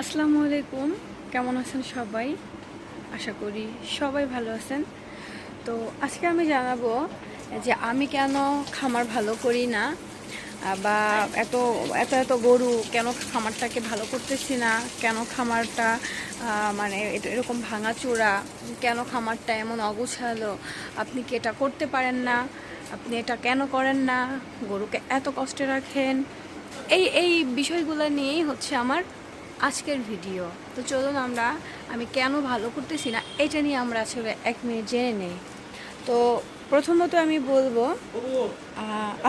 আসসালামু আলাইকুম। কেমন আছেন সবাই? আশা করি সবাই ভালো আছেন। তো আজকে আমি জানাব যে আমি কেন খামার ভালো করি না বা এত এত এত গরু কেন খামারটাকে ভালো করতেছি না? কেন খামারটা মানে এরকম ভাঙাচোরা কেন খামারটা এমন অগুছালো? আপনি কি এটা করতে পারেন না? আপনি এটা কেন করেন না? গরুকে এত কষ্টে রাখেন? এই এই বিষয়গুলো নিয়েই হচ্ছে আমার আজকের ভিডিও। তো চলুন আমরা, আমি কেন ভালো করতেছি না, এটা নিয়ে আমরা আসলে এক মিনিট জেনে নেই। তো প্রথমত আমি বলব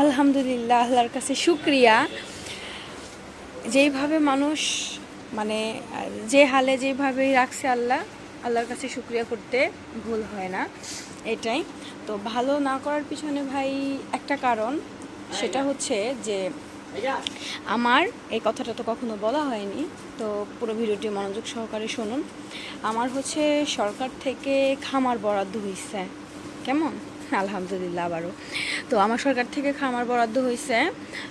আলহামদুলিল্লাহ, আল্লাহর কাছে শুক্রিয়া। যেইভাবে মানুষ মানে যে হালে যেভাবেই রাখছে আল্লাহ, আল্লাহর কাছে শুক্রিয়া করতে ভুল হয় না, এটাই। তো ভালো না করার পিছনে ভাই একটা কারণ, সেটা হচ্ছে যে আমার, এই কথাটা তো কখনো বলা হয়নি, তো পুরো ভিডিওটি মনোযোগ সহকারে শুনুন। আমার হচ্ছে সরকার থেকে খামার বরাদ্দ হয়েছে কেমন? আলহামদুলিল্লাহ আবারও। তো আমার সরকার থেকে খামার বরাদ্দ হয়েছে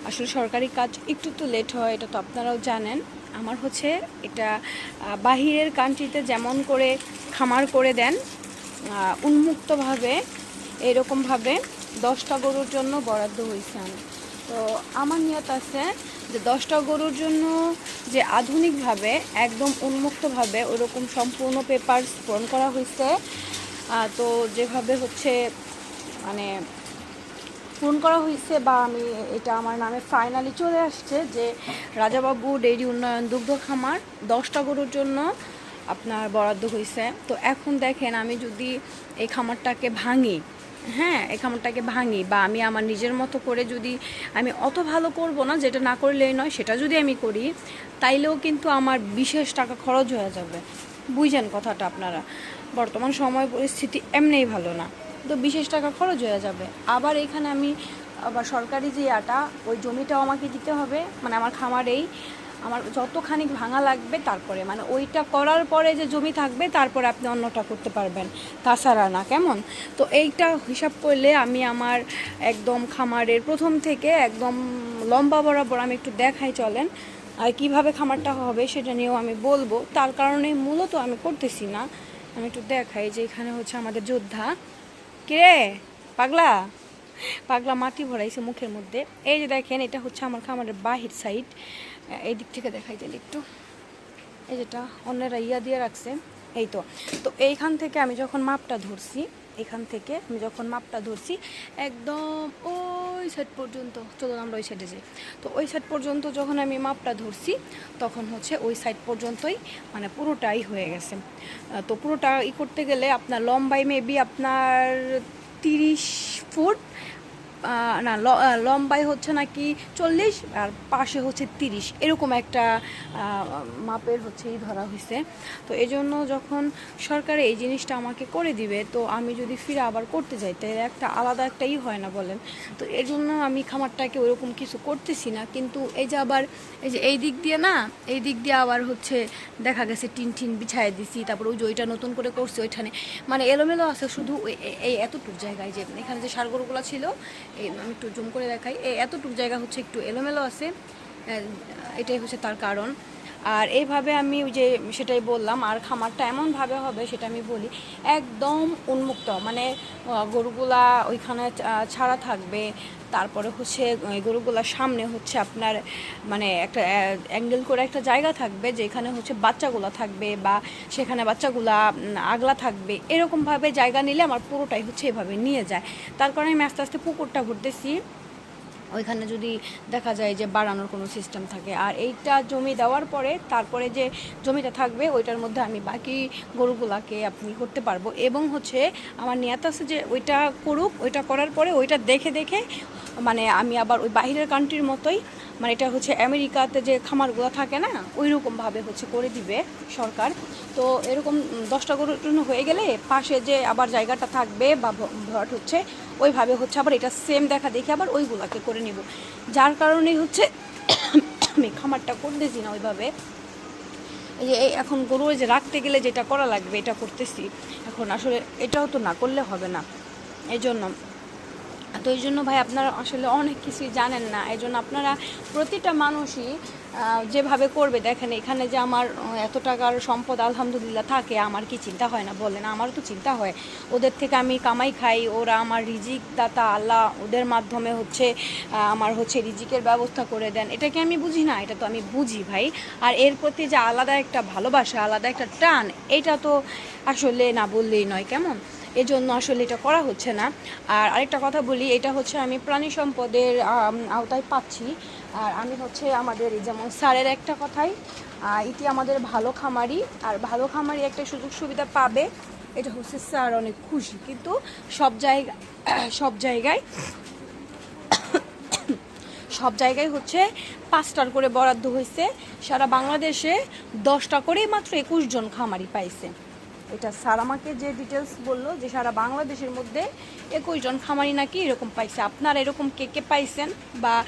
আসলে সরকারি কাজ একটু তো লেট হয়, এটা তো আপনারাও জানেন। আমার হচ্ছে এটা বাহিরের কান্ট্রিতে যেমন করে খামার করে দেন উন্মুক্তভাবে, এরকমভাবে দশটা গরুর জন্য বরাদ্দ হয়েছে আমার। তো আমার নিয়ত আছে যে দশটা গরুর জন্য যে আধুনিকভাবে, একদম উন্মুক্তভাবে ওরকম সম্পূর্ণ পেপার পূরণ করা হয়েছে। তো যেভাবে হচ্ছে মানে পূরণ করা হয়েছে বা আমি এটা আমার নামে ফাইনালি চলে আসছে যে রাজাবাবু, ডেইরি উন্নয়ন, দুগ্ধ খামার, দশটা গরুর জন্য আপনার বরাদ্দ হয়েছে। তো এখন দেখেন আমি যদি এই খামারটাকে ভাঙি হ্যাঁ এই ভাঙি বা আমি আমার নিজের মতো করে যদি আমি অত ভালো করব না, যেটা না করলেই নয়, সেটা যদি আমি করি, তাইলেও কিন্তু আমার বিশেষ টাকা খরচ হয়ে যাবে। বুঝেন কথাটা আপনারা। বর্তমান সময় পরিস্থিতি এমনিই ভালো না। তো বিশেষ টাকা খরচ হয়ে যাবে। আবার এখানে আমি, আবার সরকারি যে আটা ওই জমিটাও আমাকে দিতে হবে। মানে আমার খামারেই আমার যতখানি ভাঙা লাগবে তারপরে মানে ওইটা করার পরে যে জমি থাকবে, তারপরে আপনি অন্যটা করতে পারবেন। তাছাড়া না, কেমন? তো এইটা হিসাব করলে আমি আমার একদম খামারের প্রথম থেকে একদম লম্বা বরাবর আমি একটু দেখাই চলেন, আর কীভাবে খামারটা হবে সেটা নিয়েও আমি বলব। তার কারণে মূলত আমি করতেছি না। আমি একটু দেখাই যে এখানে হচ্ছে আমাদের যোদ্ধা। কে পাগলা? পাগলা মাটি ভরাইছে মুখের মধ্যে। এই যে দেখেন, এটা হচ্ছে আমার খামারের বাহির সাইড এই দিক থেকে দেখাই দিন একটু। এই যেটা অন্যরা ইয়া দিয়ে রাখছে, এই তো। তো এইখান থেকে আমি যখন মাপটা ধরছি, এখান থেকে আমি যখন মাপটা ধরছি, একদম ওই সাইড পর্যন্ত, চলুন আমরা ওই সাইডে যাই। তো ওই সাইড পর্যন্ত যখন আমি মাপটা ধরছি, তখন হচ্ছে ওই সাইড পর্যন্তই মানে পুরোটাই হয়ে গেছে। তো পুরোটা ই করতে গেলে আপনার লম্বাই মেবি আপনার তিরিশ ফুট না লম্বায় হচ্ছে নাকি চল্লিশ আর পাশে হচ্ছে তিরিশ। এরকম একটা মাপের হচ্ছে ই ধরা হয়েছে তো এই জন্য যখন সরকার এই জিনিসটা আমাকে করে দিবে, তো আমি যদি ফিরে আবার করতে যাই, তাহলে একটা আলাদা একটাই হয় না বলেন। তো এর জন্য আমি খামারটাকে ওরকম কিছু করতেছি না, কিন্তু এই যে আবার, এই যে এই দিক দিয়ে না, এই দিক দিয়ে আবার হচ্ছে দেখা গেছে টিন টিন বিছায় দিছি, তারপর ওই যে ওইটা নতুন করে করছি ওইখানে। মানে এলোমেলো আছে শুধু এই- এই এতটুকু জায়গায় যে, এখানে যে সারগরগুলো ছিল এই আমি একটু জুম করে দেখাই। এতটুকু জায়গা হচ্ছে একটু এলোমেলো আছে। এটাই হচ্ছে তার কারণ। আর এইভাবে আমি ওই যে সেটাই বললাম, আর খামারটা এমনভাবে হবে সেটা আমি বলি, একদম উন্মুক্ত মানে গরুগুলা ওইখানে ছাড়া থাকবে, তারপরে হচ্ছে গরুগুলার সামনে হচ্ছে আপনার মানে একটা অ্যাঙ্গেল করে একটা জায়গা থাকবে, যেখানে হচ্ছে বাচ্চাগুলা থাকবে বা সেখানে বাচ্চাগুলা আগলা থাকবে, এরকমভাবে জায়গা নিলে আমার পুরোটাই হচ্ছে এভাবে নিয়ে যায়। তার কারণে আমি আস্তে আস্তে পুকুরটা ভরতেছি ওইখানে যদি দেখা যায় যে বাড়ানোর কোনো সিস্টেম থাকে। আর এইটা জমি দেওয়ার পরে তারপরে যে জমিটা থাকবে, ওইটার মধ্যে আমি বাকি গরুগুলাকে আপনি করতে পারব। এবং হচ্ছে আমার নিয়ত আছে যে ওইটা করুক, ওইটা করার পরে ওইটা দেখে দেখে মানে আমি আবার ওই বাহিরের কান্ট্রির মতোই মানে এটা হচ্ছে আমেরিকাতে যে খামারগুলো থাকে না ওই রকমভাবে হচ্ছে করে দিবে সরকার। তো এরকম দশটা গরুর হয়ে গেলে পাশে যে আবার জায়গাটা থাকবে বা ভরাট হচ্ছে, ওইভাবে হচ্ছে আবার এটা সেম দেখা দেখে আবার ওইগুলাকে করে নিব। যার কারণে হচ্ছে আমি খামারটা করতেছি না ওইভাবে। যে এই এখন গরু যে রাখতে গেলে যেটা করা লাগবে এটা করতেছি। এখন আসলে এটাও তো না করলে হবে না। এই জন্য তো এই জন্য ভাই আপনারা আসলে অনেক কিছুই জানেন না। এই জন্য আপনারা প্রতিটা মানুষই যেভাবে করবে, দেখেন এখানে যে আমার এত টাকার সম্পদ আলহামদুলিল্লাহ থাকে, আমার কি চিন্তা হয় না? বলেন, আমারও তো চিন্তা হয়। ওদের থেকে আমি কামাই খাই, ওরা আমার রিজিক দাতা, আল্লাহ ওদের মাধ্যমে হচ্ছে আমার হচ্ছে রিজিকের ব্যবস্থা করে দেন। এটা কি আমি বুঝি না? এটা তো আমি বুঝি ভাই। আর এর প্রতি যে আলাদা একটা ভালোবাসা, আলাদা একটা টান, এটা তো আসলে না বললেই নয়, কেমন? এজন্য আসলে এটা করা হচ্ছে না। আর আরেকটা কথা বলি, এটা হচ্ছে আমি প্রাণী সম্পদের আওতায় পাচ্ছি। আর আমি হচ্ছে আমাদের যেমন স্যারের একটা কথাই ইতি আমাদের ভালো খামারি, আর ভালো খামারি একটা সুযোগ সুবিধা পাবে। এটা হচ্ছে স্যার অনেক খুশি, কিন্তু সব জায়গা, সব জায়গায় সব জায়গায় হচ্ছে পাঁচটার করে বরাদ্দ হয়েছে। সারা বাংলাদেশে দশটা করেই মাত্র একুশ জন খামারি পাইছে। এটা স্যার আমাকে যে ডিটেলস বলল যে সারা বাংলাদেশের মধ্যে একুশ জন খামারি নাকি এরকম পাইছে। আপনারা এরকম কে কে পাইছেন বা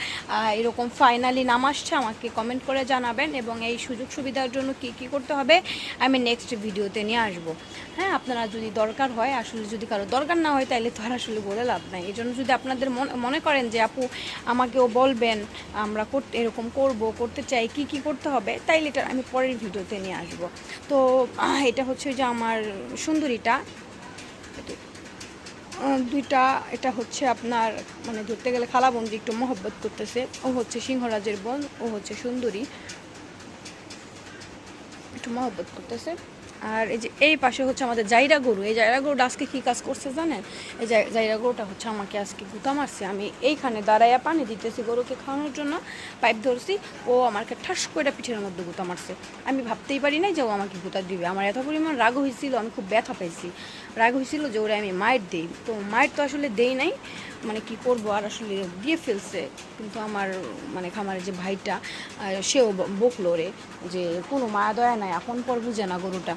এরকম ফাইনালি নাম আসছে আমাকে কমেন্ট করে জানাবেন এবং এই সুযোগ সুবিধার জন্য কি কি করতে হবে আমি নেক্সট ভিডিওতে নিয়ে আসব। হ্যাঁ আপনারা যদি দরকার হয়, আসলে যদি কারও দরকার না হয় তাহলে তো আর আসলে বলে লাভ নাই। এই জন্য যদি আপনাদের মন- মনে করেন যে আপু আমাকেও বলবেন, আমরা করতে, এরকম করব, করতে চাই, কি কি করতে হবে, তাইলে এটা আমি পরের ভিডিওতে নিয়ে আসব। তো এটা হচ্ছে যে আমার সুন্দরীটা দুইটা, এটা হচ্ছে আপনার মানে ধরতে গেলে খালাবন্দি একটু মহব্বত করতেছে, ও হচ্ছে সিংহরাজের বোন, ও হচ্ছে সুন্দরী, একটু মহব্বত করতেছে। আর এই যে এই পাশে হচ্ছে আমাদের জাইরা গরু। এই জাইরা গরুটা আজকে কী কাজ করছে জানেন? এই জাই- জাইরা গরুটা হচ্ছে আমাকে আজকে গুতা মারছে। আমি এইখানে দাঁড়াইয়া পানি দিতেছি গরুকে খাওয়ানোর জন্য, পাইপ ধরছি, ও আমাকে ঠাস করে পিঠের মধ্যে গুতা মারছে। আমি ভাবতেই পারি নাই যে ও আমাকে গুতা দিবে। আমার এত পরিমাণ রাগ হয়েছিল আমি খুব ব্যথা পাইছি। রাগ হয়েছিল যে ওরা আমি মায়ের দিই। তো মায়ের তো আসলে দেই নাই। মানে কি করব? আর আসলে দিয়ে ফেলছে। কিন্তু আমার মানে খামারের যে ভাইটা সেও বকলো রে যে কোনো মায়া দয়া নাই এখন পর বুঝে না গরুটা।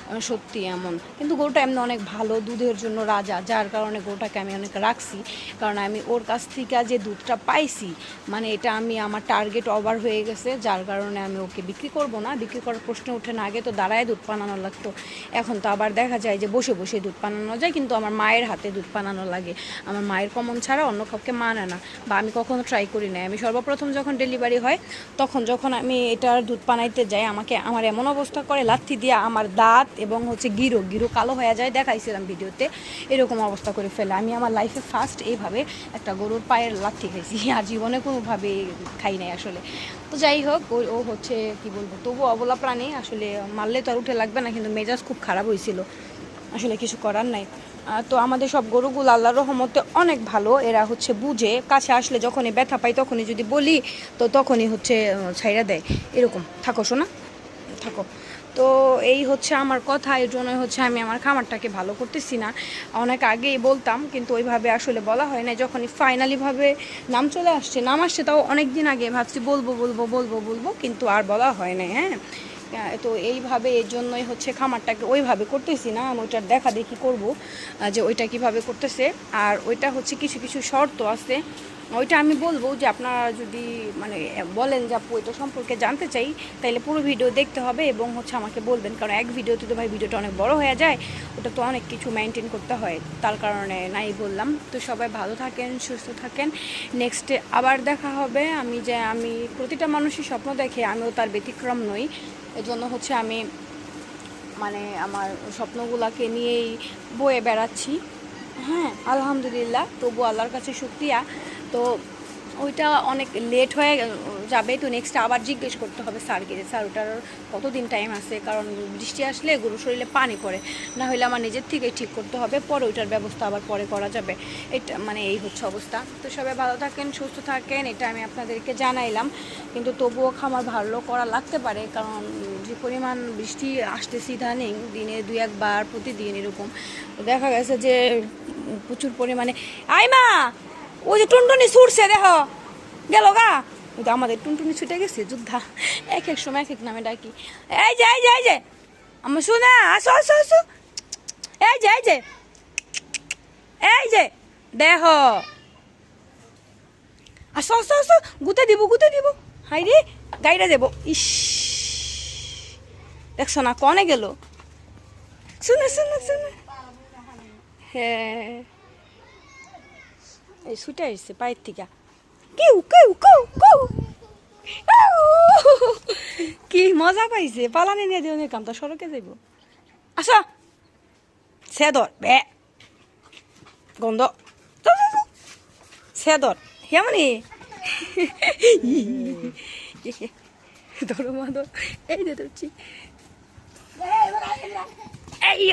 সত্যি এমন। কিন্তু গরুটা এমনি অনেক ভালো, দুধের জন্য রাজা, যার কারণে গরুটাকে আমি অনেক রাখছি। কারণ আমি ওর কাছ থেকে যে দুধটা পাইছি মানে এটা আমি আমার টার্গেট ওভার হয়ে গেছে, যার কারণে আমি ওকে বিক্রি করব না। বিক্রি করার প্রশ্ন ওঠে না, আগে তো দাঁড়ায় দুধ পানানো লাগতো। এখন তো আবার দেখা যায় যে বসে বসে দুধ পানানো যায়, কিন্তু আমার মায়ের হাতে দুধ পানানো লাগে। আমার মায়ের কমন ছাড়া অন্য কাউকে মানে না, বা আমি কখনো ট্রাই করি না আমি সর্বপ্রথম যখন ডেলিভারি হয়, তখন যখন আমি এটার দুধ পানাইতে যাই, আমাকে আমার এমন অবস্থা করে, লাথি দিয়ে আমার দাঁত এবং হচ্ছে গিরো গিরো কালো হয়ে যায়, দেখাইছিলাম ভিডিওতে, এরকম অবস্থা করে ফেলে। আমি আমার লাইফে ফার্স্ট এইভাবে একটা গরুর পায়ের লাথি খাইছি, আর জীবনে কোনোভাবে খাই নাই আসলে। তো যাই হোক, ও ও হচ্ছে কি বলব তবু অবলা প্রাণী, আসলে মারলে তো আর উঠে লাগবে না, কিন্তু মেজাজ খুব খারাপ হয়েছিল আসলে কিছু করার নাই। তো আমাদের সব গরুগুলো আল্লাহ রহমতে অনেক ভালো, এরা হচ্ছে বুঝে, কাছে আসলে যখনই ব্যথা পাই তখনই যদি বলি, তো তখনই হচ্ছে ছাইরা দেয়। এরকম। থাকো শোনা থাকো। তো এই হচ্ছে আমার কথা এর জন্য হচ্ছে আমি আমার খামারটাকে ভালো করতেছি না। অনেক আগেই বলতাম, কিন্তু ওইভাবে আসলে বলা হয় না যখনই ফাইনালিভাবে নাম চলে আসছে, নাম আসছে, তাও অনেক দিন আগে ভাবছি, বলব বলব বলব বলব, কিন্তু আর বলা হয় না হ্যাঁ? তো এইভাবে এর জন্যই হচ্ছে খামারটাকে ওইভাবে করতেছি না, আমি ওইটার দেখা দেখি করব যে ওইটা কীভাবে করতেছে। আর ওইটা হচ্ছে কিছু কিছু শর্ত আছে ওইটা আমি বলব যে আপনারা যদি মানে বলেন যে আপু এটা সম্পর্কে জানতে চাই তাহলে পুরো ভিডিও দেখতে হবে এবং হচ্ছে আমাকে বলবেন। কারণ এক ভিডিওতে তো ভাই ভিডিওটা অনেক বড় হয়ে যায়, ওটা তো অনেক কিছু মেনটেন করতে হয়। তার কারণে নাই বললাম। তো সবাই ভালো থাকেন, সুস্থ থাকেন। নেক্সটে আবার দেখা হবে। আমি যে, আমি প্রতিটা মানুষই স্বপ্ন দেখে, আমিও তার ব্যতিক্রম নই। এজন্য হচ্ছে আমি মানে আমার স্বপ্নগুলোকে নিয়েই বয়ে বেড়াচ্ছি। হ্যাঁ আলহামদুলিল্লাহ। তবু আল্লাহর কাছে শুক্রিয়া। তো ওইটা অনেক লেট হয়ে যাবে, তো নেক্সট আবার জিজ্ঞেস করতে হবে স্যারকে যে, স্যার, ওটার কতদিন টাইম আছে? কারণ বৃষ্টি আসলে গরু শরীরে পানি পড়ে। না হলে আমার নিজের থেকেই ঠিক করতে হবে, পরে ওইটার ব্যবস্থা আবার পরে করা যাবে। এটা মানে এই হচ্ছে অবস্থা। তো সবাই ভালো থাকেন, সুস্থ থাকেন, এটা আমি আপনাদেরকে জানাইলাম। কিন্তু তবুও খামার ভালো করা লাগতে পারে, কারণ যে পরিমাণ বৃষ্টি আসতেছে ইদানিং, দিনে দুই একবার প্রতিদিন এরকম। দেখা গেছে যে প্রচুর পরিমাণে আই মা ওই যে টুনটুনি ছুটছে, দেখো। গেল গা। ওই তো আমাদের টুনটুনি ছুটে গেছে, যোদ্ধা। এক এক সময় এক এক নামে ডাকি। এই যে এই যে এই যে। আমার শোনা আসো আসো আসো। এই যে এই যে। এই যে দেহ আসো আসো আসো। গুতে দিব গুতে দিব। হাই রে, গাইরা দেব। ইস। দেখছ না, কনে গেল? শুনে শুনে শুনে হ্যাঁ। এই ছুটে আসছে পায়ের থেকে। কেউ কেউ কেউ কেউ! কি মজা পাইছে। পালানে নিয়ে দিও কাম তো সড়কে যাইব। আসা। সেদর বে। গন্ধ। সেদর হেমনি ধরো। মা ধর। এই যে ধরছি। এই